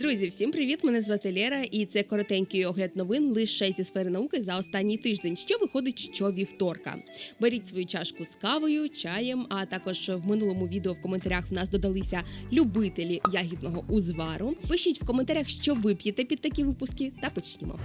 Друзі, всім привіт! Мене звати Лера, і це коротенький огляд новин лише зі сфери науки за останній тиждень, що виходить щовівторка. Беріть свою чашку з кавою, чаєм. А також в минулому відео в коментарях в нас додалися любителі ягідного узвару. Пишіть в коментарях, що ви п'єте під такі випуски, та почнімо.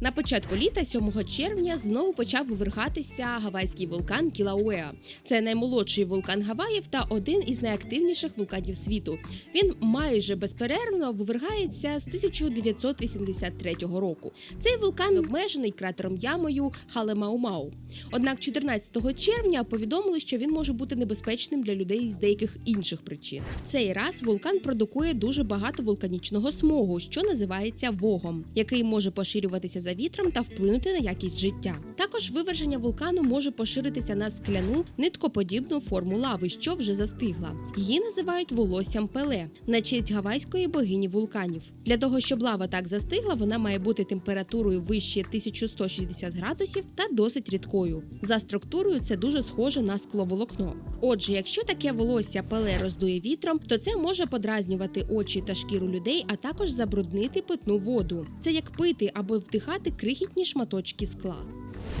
На початку літа, 7 червня, знову почав вивергатися гавайський вулкан Кілауеа. Це наймолодший вулкан Гаваїв та один із найактивніших вулканів світу. Він майже безперервно вивергається з 1983 року. Цей вулкан обмежений кратером ямою Халемаумау. Однак 14 червня повідомили, що він може бути небезпечним для людей з деяких інших причин. В цей раз вулкан продукує дуже багато вулканічного смогу, що називається вогом, який може поширюватися за вітром та вплинути на якість життя. Також виверження вулкану може поширитися на скляну ниткоподібну форму лави, що вже застигла. Її називають волоссям пеле на честь гавайської богині вулканів. Для того щоб лава так застигла, вона має бути температурою вище 1160 градусів та досить рідкою. За структурою це дуже схоже на скловолокно. Отже, якщо таке волосся пеле роздує вітром, то це може подразнювати очі та шкіру людей, а також забруднити питну воду. Це як пити або вдихати крихітні шматочки скла.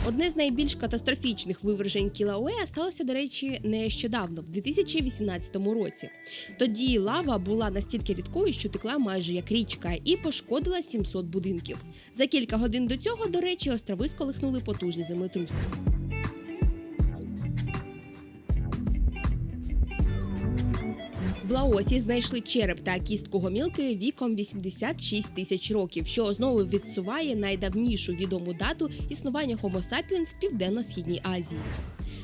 Одне з найбільш катастрофічних вивержень Кілауеа сталося, до речі, нещодавно, в 2018 році. Тоді лава була настільки рідкою, що текла майже як річка, і пошкодила 700 будинків. За кілька годин до цього, до речі, острови сколихнули потужні землетруси. В Лаосі знайшли череп та кістку гомілки віком 86 тисяч років, що знову відсуває найдавнішу відому дату існування Homo sapiens в південно-східній Азії.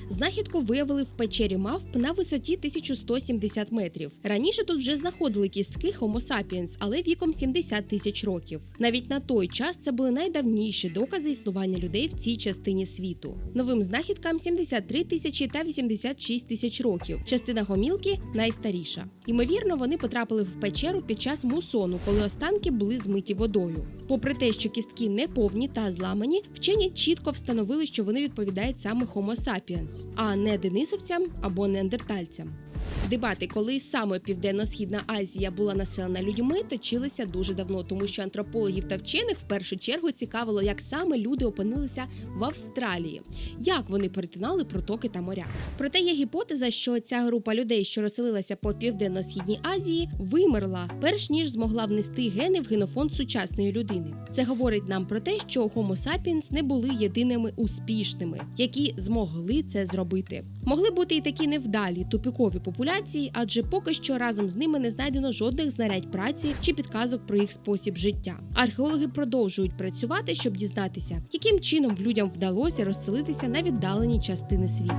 Знахідку виявили в печері мавп на висоті 1170 метрів. Раніше тут вже знаходили кістки Homo sapiens, але віком 70 тисяч років. Навіть на той час це були найдавніші докази існування людей в цій частині світу. Новим знахідкам 73 тисячі та 86 тисяч років. Частина гомілки найстаріша. Ймовірно, вони потрапили в печеру під час мусону, коли останки були змиті водою. Попри те, що кістки не повні та зламані, вчені чітко встановили, що вони відповідають саме Homo sapiens, а не денисовцям або неандертальцям. Дебати, коли саме Південно-Східна Азія була населена людьми, точилися дуже давно, тому що антропологів та вчених в першу чергу цікавило, як саме люди опинилися в Австралії, як вони перетинали протоки та моря. Проте є гіпотеза, що ця група людей, що розселилася по південно-східній Азії, вимерла, перш ніж змогла внести гени в генофонд сучасної людини. Це говорить нам про те, що Homo sapiens не були єдиними успішними, які змогли це зробити. Могли бути і такі невдалі тупікові популяції, адже поки що разом з ними не знайдено жодних знарядь праці чи підказок про їх спосіб життя. Археологи продовжують працювати, щоб дізнатися, яким чином людям вдалося розселитися на віддалені частини світу.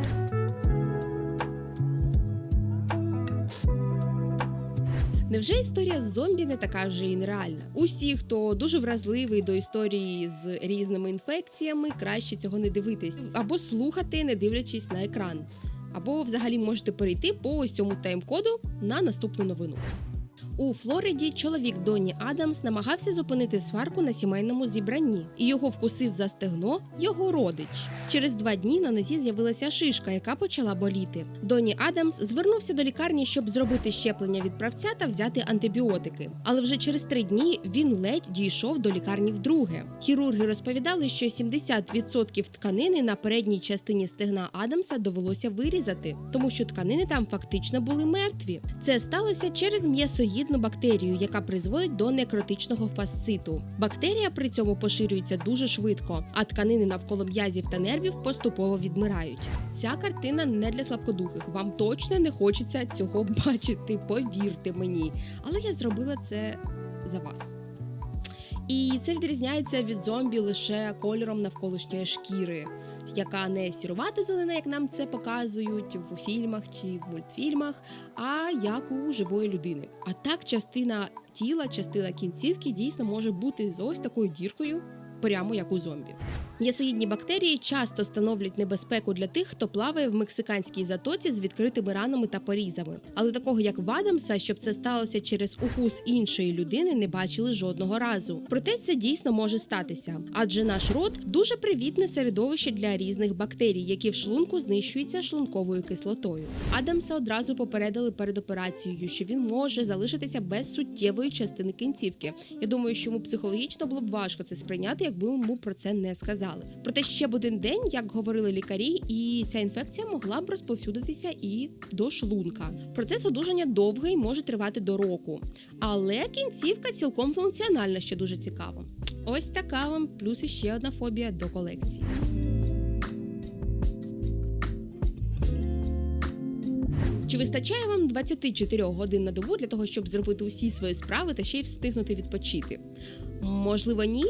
Невже історія з зомбі не така вже і нереальна? Усі, хто дуже вразливий до історії з різними інфекціями, краще цього не дивитись або слухати, не дивлячись на екран. Або взагалі можете перейти по ось цьому тайм-коду на наступну новину. У Флориді чоловік Донні Адамс намагався зупинити сварку на сімейному зібранні, і його вкусив за стегно його родич. Через два дні на нозі з'явилася шишка, яка почала боліти. Донні Адамс звернувся до лікарні, щоб зробити щеплення від правця та взяти антибіотики. Але вже через три дні він ледь дійшов до лікарні вдруге. Хірурги розповідали, що 70% тканини на передній частині стегна Адамса довелося вирізати, тому що тканини там фактично були мертві. Це сталося через м'ясоїдну бактерію, яка призводить до некротичного фасциту. Бактерія при цьому поширюється дуже швидко, а тканини навколо м'язів та нервів поступово відмирають. Ця картина не для слабкодухих. Вам точно не хочеться цього бачити, повірте мені. Але я зробила це за вас. І це відрізняється від зомбі лише кольором навколишньої шкіри, яка не сірувата зелена, як нам це показують в фільмах чи в мультфільмах, а як у живої людини. А так частина тіла, частина кінцівки дійсно може бути з ось такою діркою, прямо як у зомбі. М'ясоїдні бактерії часто становлять небезпеку для тих, хто плаває в мексиканській затоці з відкритими ранами та порізами. Але такого як в Адамса, щоб це сталося через укус іншої людини, не бачили жодного разу. Проте це дійсно може статися, адже наш рот дуже привітне середовище для різних бактерій, які в шлунку знищуються шлунковою кислотою. Адамса одразу попередили перед операцією, що він може залишитися без суттєвої частини кінцівки. Я думаю, що йому психологічно було б важко це сприйняти, якби йому про це не сказали. Проте ще б один день, як говорили лікарі, і ця інфекція могла б розповсюдитися і до шлунка. Процес одужання довгий може тривати до року, але кінцівка цілком функціональна, що дуже цікаво. Ось така вам плюс іще одна фобія до колекції. Чи вистачає вам 24 годин на добу для того, щоб зробити усі свої справи та ще й встигнути відпочити? Можливо, ні.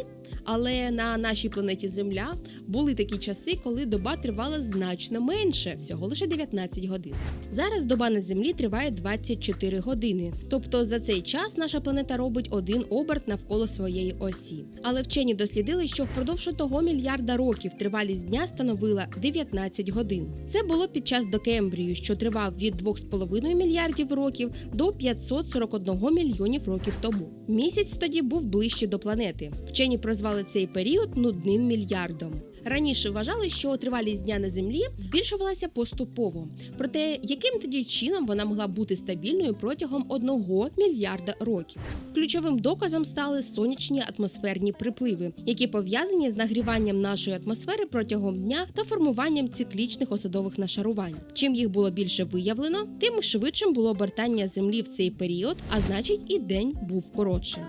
Але на нашій планеті Земля були такі часи, коли доба тривала значно менше, всього лише 19 годин. Зараз доба на землі триває 24 години. Тобто за цей час наша планета робить один оберт навколо своєї осі. Але вчені дослідили, що впродовж того мільярда років тривалість дня становила 19 годин. Це було під час докембрію, що тривав від 2,5 мільярдів років до 541 мільйонів років тому. Місяць тоді був ближче до планети. Вчені прозвали цей період нудним мільярдом. Раніше вважали, що тривалість дня на землі збільшувалася поступово. Проте, яким тоді чином вона могла бути стабільною протягом одного мільярда років? Ключовим доказом стали сонячні атмосферні припливи, які пов'язані з нагріванням нашої атмосфери протягом дня та формуванням циклічних осадових нашарувань. Чим їх було більше виявлено, тим швидшим було обертання землі в цей період, а значить, і день був коротшим.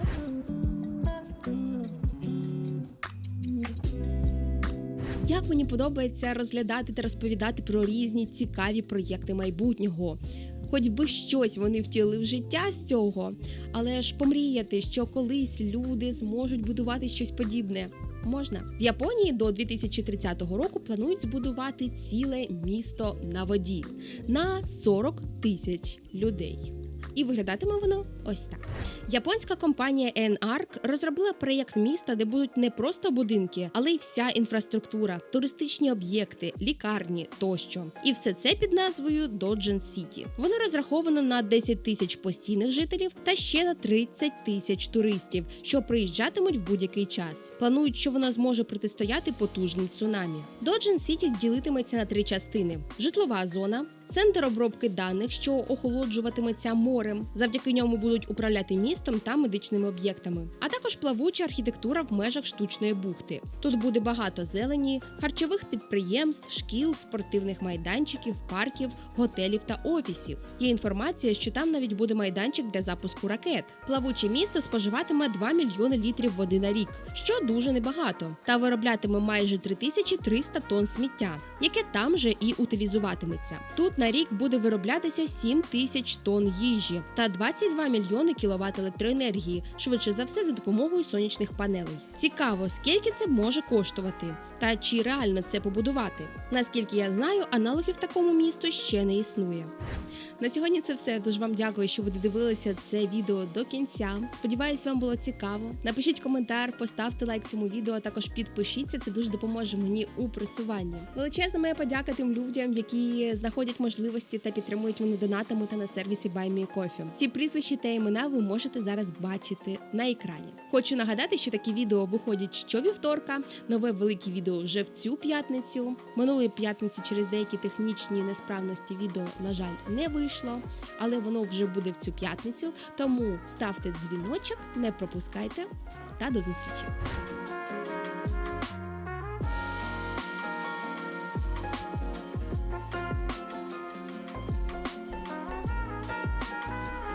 Як мені подобається розглядати та розповідати про різні цікаві проєкти майбутнього. Хоч би щось вони втілили в життя з цього, але ж помріяти, що колись люди зможуть будувати щось подібне. Можна в Японії до 2030 року планують збудувати ціле місто на воді на 40 тисяч людей. І виглядатиме воно ось так. Японська компанія Enarc розробила проєкт міста, де будуть не просто будинки, але й вся інфраструктура, туристичні об'єкти, лікарні тощо. І все це під назвою Dodgen City. Воно розраховано на 10 тисяч постійних жителів та ще на 30 тисяч туристів, що приїжджатимуть в будь-який час. Планують, що воно зможе протистояти потужним цунамі. Dodgen City ділитиметься на три частини: житлова зона. Центр обробки даних, що охолоджуватиметься морем. Завдяки ньому будуть управляти містом та медичними об'єктами, а також плавуча архітектура в межах штучної бухти. Тут буде багато зелені, харчових підприємств, шкіл, спортивних майданчиків, парків, готелів та офісів. Є інформація, що там навіть буде майданчик для запуску ракет. Плавуче місто споживатиме 2 мільйони літрів води на рік, що дуже небагато, та вироблятиме майже 3300 тонн сміття, яке там же і утилізуватиметься. Тут на рік буде вироблятися 7 тисяч тонн їжі та 22 мільйони кіловат електроенергії, швидше за все за допомогою сонячних панелей. Цікаво, скільки це може коштувати, та чи реально це побудувати. Наскільки я знаю, аналогів такому місту ще не існує. На сьогодні це все. Дуже вам дякую, що ви додивилися це відео до кінця. Сподіваюсь, вам було цікаво. Напишіть коментар, поставте лайк цьому відео, а також підпишіться. Це дуже допоможе мені у просуванні. Величезна моя подяка тим людям, які знаходять можливості та підтримують мене донатами та на сервісі BuyMeCoffee. Всі прізвища та імена ви можете зараз бачити на екрані. Хочу нагадати, що такі відео виходять щовівторка. Нове велике відео вже в цю п'ятницю. Минулої п'ятниці через деякі технічні несправності відео, на жаль, не вийшло, але воно вже буде в цю п'ятницю. Тому ставте дзвіночок, не пропускайте та до зустрічі.